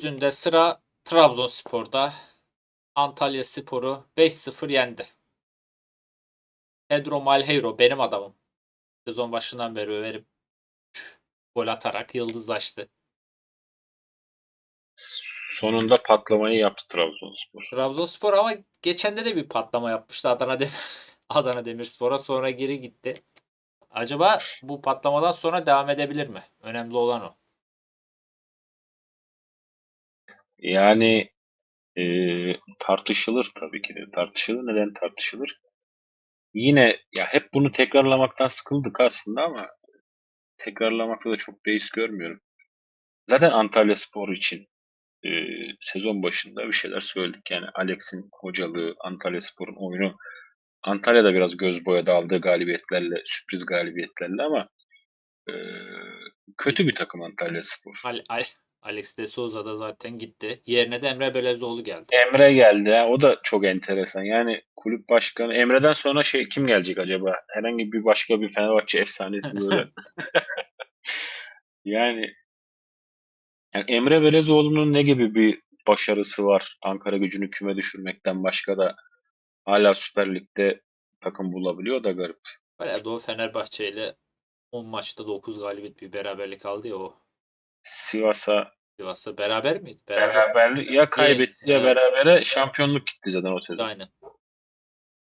Dün sıra Trabzonspor'da Antalya Spor'u 5-0 yendi. Pedro Malheiro benim adamım. Sezon başından beri överim. Gol atarak yıldızlaştı. Sonunda patlamayı yaptı Trabzonspor. Trabzonspor ama geçende de bir patlama yapmıştı Adana Demir Adana Demirspor'a sonra geri gitti. Acaba bu patlamadan sonra devam edebilir mi? Önemli olan o. Yani e, tartışılır tabii ki de. Tartışılır. Neden tartışılır? Yine ya hep bunu tekrarlamaktan sıkıldık aslında ama tekrarlamakta da çok beis görmüyorum. Zaten Antalya Spor için e, sezon başında bir şeyler söyledik. Yani Alex'in hocalığı, Antalya Spor'un oyunu Antalya'da biraz göz boyadı aldığı galibiyetlerle, sürpriz galibiyetlerle ama e, kötü bir takım Antalya Spor. Al- Al- Alex de Souza da zaten gitti. Yerine de Emre Belezoğlu geldi. Emre geldi. ha, O da çok enteresan. Yani kulüp başkanı Emre'den sonra şey kim gelecek acaba? Herhangi bir başka bir Fenerbahçe efsanesi böyle. yani, yani Emre Belezoğlu'nun ne gibi bir başarısı var? Ankara gücünü küme düşürmekten başka da hala Süper Lig'de takım bulabiliyor da garip. Böyle Doğu Fenerbahçe ile 10 maçta 9 galibiyet bir beraberlik aldı ya o. Sivas'a Sivas'ta beraber miydi? Beraber. beraberlik ya kaybetti ya evet. berabere şampiyonluk gitti zaten o sezon. Aynen.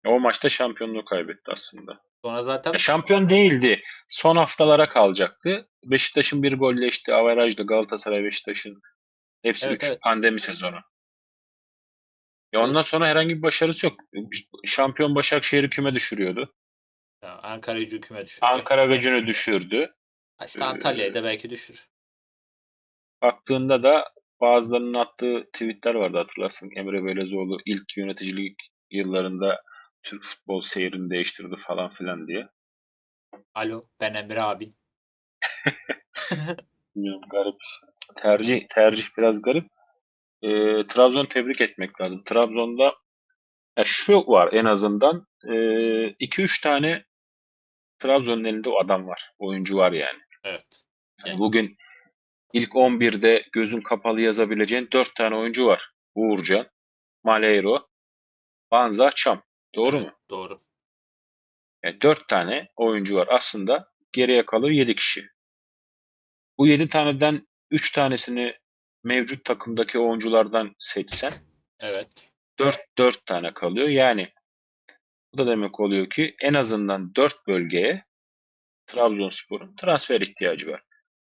O maçta şampiyonluğu kaybetti aslında. Sonra zaten Ya şampiyon değildi. Son haftalara kalacaktı. Beşiktaş'ın bir golle işte averajlı Galatasaray Beşiktaş'ın hepsi Evet, 3 evet. pandemi sezonu. Ya ondan sonra herhangi bir başarısı yok. Şampiyon Başakşehir'i küme düşürüyordu. ya, Ankara gücü küme düşürdü. Ankara gücünü düşürdü. İşte Antalya'yı da belki düşür. Baktığında da bazılarının attığı tweetler vardı hatırlarsın. Emre Belezoğlu ilk yöneticilik yıllarında Türk futbol seyrini değiştirdi falan filan diye. Alo ben Emre abi. Bilmiyorum garip. Tercih tercih biraz garip. Ee, Trabzon tebrik etmek lazım. Trabzon'da ya şu var en azından 2-3 tane Trabzon'un elinde o adam var. Oyuncu var yani. Evet. Yani Evet. bugün ilk 11'de gözün kapalı yazabileceğin 4 tane oyuncu var. Uğurcan, Malheiro, Banza, Çam. Doğru mu? Doğru. Yani 4 tane oyuncu var. Aslında geriye kalır 7 kişi. Bu 7 taneden 3 tanesini mevcut takımdaki oyunculardan seçsen Evet. 4 4 tane kalıyor. Yani bu da demek oluyor ki en azından 4 bölgeye Trabzonspor'un transfer ihtiyacı var.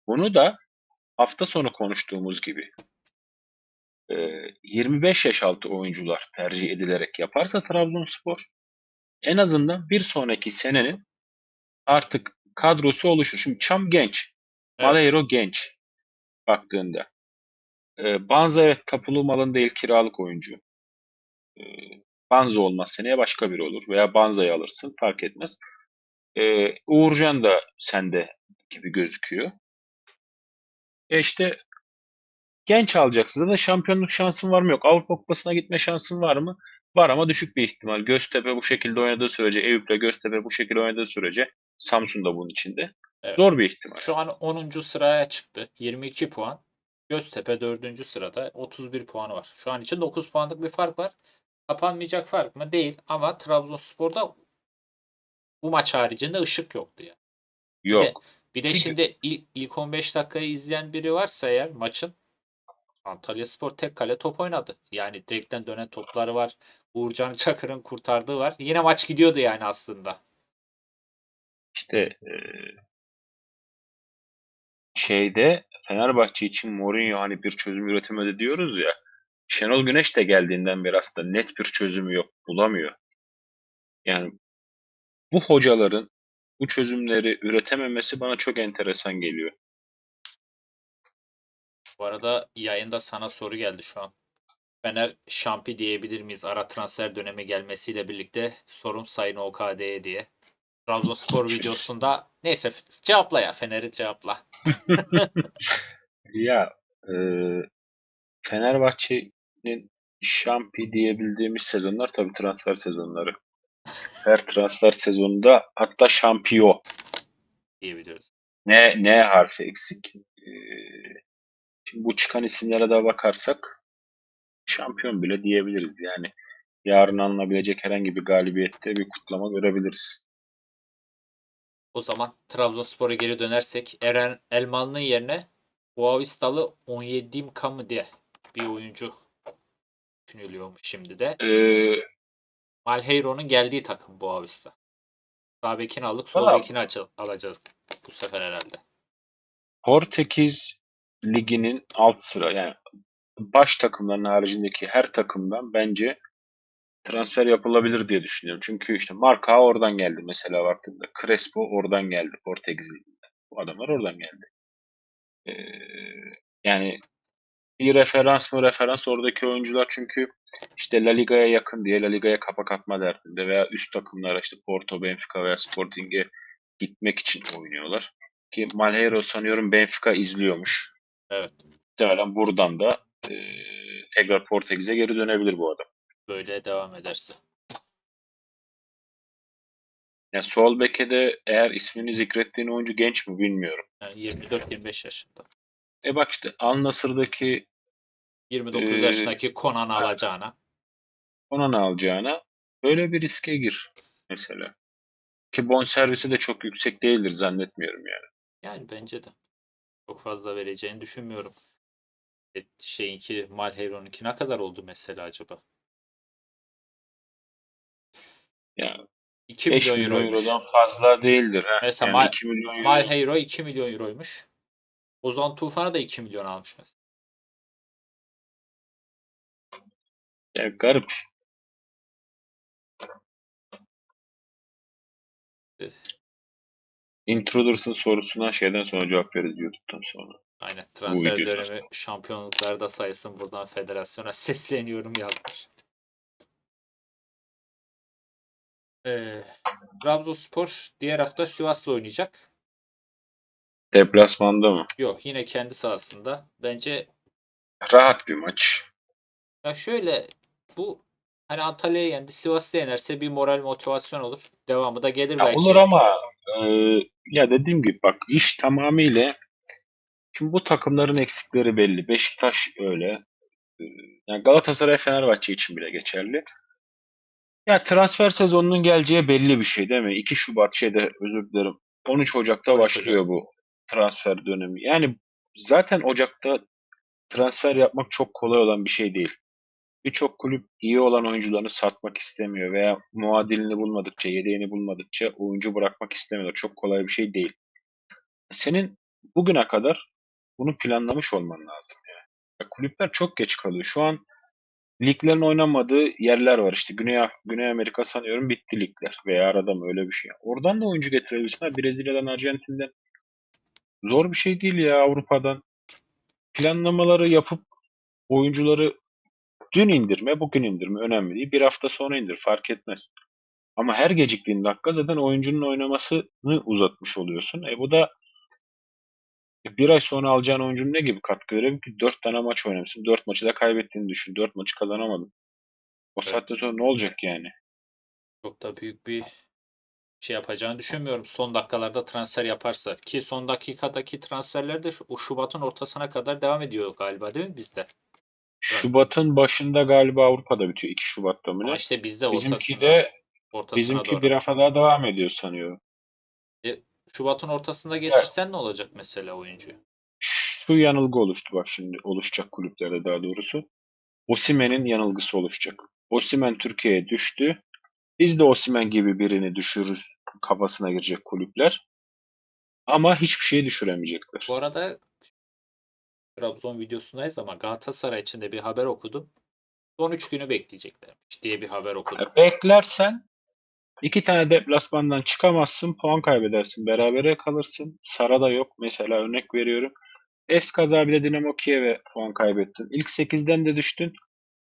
Bunu da hafta sonu konuştuğumuz gibi e, 25 yaş altı oyuncular tercih edilerek yaparsa Trabzonspor en azından bir sonraki senenin artık kadrosu oluşur. Şimdi Çam genç. Evet. Genç baktığında. E, Banza evet tapulu malın değil kiralık oyuncu. E, Banza olmaz seneye başka biri olur veya Banza'yı alırsın fark etmez. E, Uğurcan da sende gibi gözüküyor. E işte genç alacaksın. Zaten şampiyonluk şansın var mı yok. Avrupa Kupası'na gitme şansın var mı? Var ama düşük bir ihtimal. Göztepe bu şekilde oynadığı sürece, Eyüp'le Göztepe bu şekilde oynadığı sürece Samsun da bunun içinde. Evet. Zor bir ihtimal. Şu an 10. sıraya çıktı. 22 puan. Göztepe 4. sırada 31 puanı var. Şu an için 9 puanlık bir fark var. Kapanmayacak fark mı? Değil. Ama Trabzonspor'da bu maç haricinde ışık yoktu ya. Yok. Bir de şimdi ilk, ilk 15 dakikayı izleyen biri varsa eğer maçın Antalya Spor tek kale top oynadı. Yani direkten dönen topları var. Uğurcan Çakır'ın kurtardığı var. Yine maç gidiyordu yani aslında. İşte e, şeyde Fenerbahçe için Mourinho hani bir çözüm üretemedi diyoruz ya. Şenol Güneş de geldiğinden beri aslında net bir çözümü yok. Bulamıyor. Yani bu hocaların bu çözümleri üretememesi bana çok enteresan geliyor. Bu arada yayında sana soru geldi şu an. Fener şampi diyebilir miyiz ara transfer dönemi gelmesiyle birlikte sorum Sayın OKD'ye diye. Trabzonspor videosunda neyse cevapla ya Fener'i cevapla. Ya e, Fenerbahçe'nin şampi diyebildiğimiz sezonlar tabii transfer sezonları. Her transfer sezonunda hatta şampiyo diyebiliyoruz. ne ne harfi eksik. E, Şimdi bu çıkan isimlere de bakarsak şampiyon bile diyebiliriz. Yani yarın alınabilecek herhangi bir galibiyette bir kutlama görebiliriz. O zaman Trabzonspor'a geri dönersek Eren Elmalı'nın yerine Boavistalı 17 Kamı diye bir oyuncu düşünülüyormuş şimdi de. Ee, Malheiro'nun geldiği takım Boavista. Sağ bekini aldık, sol Valla- bekini açı- alacağız bu sefer herhalde. Portekiz liginin alt sıra yani baş takımların haricindeki her takımdan bence transfer yapılabilir diye düşünüyorum. Çünkü işte Marka oradan geldi mesela baktığında. Crespo oradan geldi Portekiz liginden. Bu adamlar oradan geldi. Ee, yani bir referans mı referans oradaki oyuncular çünkü işte La Liga'ya yakın diye La Liga'ya kapak atma derdinde veya üst takımlara işte Porto, Benfica veya Sporting'e gitmek için oynuyorlar. Ki Malheiro sanıyorum Benfica izliyormuş. Evet. Muhtemelen buradan da e, tekrar Portekiz'e geri dönebilir bu adam. Böyle devam ederse. Yani sol beke de eğer ismini zikrettiğin oyuncu genç mi bilmiyorum. Yani 24-25 yaşında. E bak işte Al Nassr'daki 29 Ee, yaşındaki Konan'ı alacağına. ona ne alacağına böyle bir riske gir mesela. Ki bonservisi de çok yüksek değildir zannetmiyorum yani. Yani bence de. Çok fazla vereceğini düşünmüyorum. E, şeyinki Malheiro'nunki ne kadar oldu mesela acaba? Yani 2 5 milyon milyon euroymuş. eurodan fazla değildir. Ha. Mesela yani Mal- 2 milyon euro. Malheiro 2 milyon euroymuş. Ozan Tufan'a da 2 milyon almış mesela. Ya garip. Üf. Intruders'ın sorusuna şeyden sonra cevap veririz YouTube'dan sonra. Aynen. Transfer videoda. dönemi şampiyonluklarda sayısın buradan federasyona sesleniyorum yazmış. Ee, Trabzonspor diğer hafta Sivas'la oynayacak. Deplasmanda mı? Yok yine kendi sahasında. Bence Rahat bir maç. ya şöyle bu hani Antalya'ya yendi. Sivas'ta yenerse bir moral motivasyon olur. Devamı da gelir Ya belki. olur ama e, ya dediğim gibi bak iş tamamıyla şimdi bu takımların eksikleri belli. Beşiktaş öyle. E, yani Galatasaray Fenerbahçe için bile geçerli. Ya transfer sezonunun geleceği belli bir şey değil mi? 2 Şubat şeyde özür dilerim. 13 Ocak'ta 13 başlıyor bu transfer dönemi. Yani zaten Ocak'ta transfer yapmak çok kolay olan bir şey değil. Birçok kulüp iyi olan oyuncularını satmak istemiyor veya muadilini bulmadıkça, yedeğini bulmadıkça oyuncu bırakmak istemiyorlar. Çok kolay bir şey değil. Senin bugüne kadar bunu planlamış olman lazım. Yani. Ya kulüpler çok geç kalıyor. Şu an liglerin oynanmadığı yerler var. İşte Güney, Güney Amerika sanıyorum bitti ligler. Veya arada mı öyle bir şey. Oradan da oyuncu getirebilirsin. Brezilya'dan, Arjantin'den. Zor bir şey değil ya Avrupa'dan. Planlamaları yapıp oyuncuları dün indirme, bugün indirme önemli değil. Bir hafta sonra indir fark etmez. Ama her geciktiğin dakika zaten oyuncunun oynamasını uzatmış oluyorsun. E bu da bir ay sonra alacağın oyuncunun ne gibi katkı verebilir ki? Dört tane maç oynamışsın. Dört maçı da kaybettiğini düşün. Dört maçı kazanamadın. O Evet. saatten sonra ne olacak yani? Çok da büyük bir şey yapacağını düşünmüyorum. Son dakikalarda transfer yaparsa. Ki son dakikadaki transferler de Şubat'ın ortasına kadar devam ediyor galiba değil mi bizde? Şubat'ın başında galiba Avrupa'da bitiyor. 2 Şubat'ta mı Ama ne? işte bizde Bizimki de ortasına bizimki doğru. bir hafta daha devam ediyor sanıyorum. Şubat'ın ortasında getirsen ne olacak mesela oyuncuyu? Şu yanılgı oluştu bak şimdi oluşacak kulüplerde daha doğrusu. Osimen'in yanılgısı oluşacak. Osimen Türkiye'ye düştü. Biz de Osimen gibi birini düşürürüz kafasına girecek kulüpler. Ama hiçbir şey düşüremeyecekler. Bu arada Trabzon videosundayız ama Galatasaray için de bir haber okudum. Son 3 günü bekleyecekler diye bir haber okudum. Beklersen iki tane deplasmandan çıkamazsın, puan kaybedersin, berabere kalırsın. Sara'da yok. Mesela örnek veriyorum. Eskaza bile Dinamo Kiev'e puan kaybettin. İlk 8'den de düştün.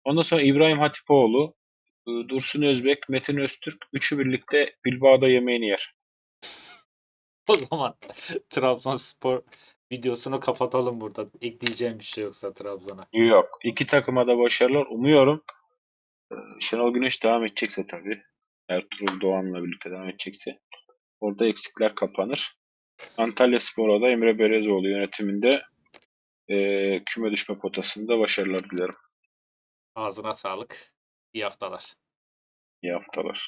Ondan sonra İbrahim Hatipoğlu, e, Dursun Özbek, Metin Öztürk üçü birlikte Bilbao'da yemeğini yer. O zaman Trabzonspor videosunu kapatalım burada. Ekleyeceğim bir şey yoksa Trabzon'a. Yok. İki takıma da başarılar. Umuyorum e, Şenol Güneş devam edecekse tabii. Ertuğrul Doğan'la birlikte devam edecekse orada eksikler kapanır. Antalya Spor'a da Emre Belezoğlu yönetiminde e, küme düşme potasında başarılar dilerim. Ağzına sağlık. İyi haftalar. İyi haftalar.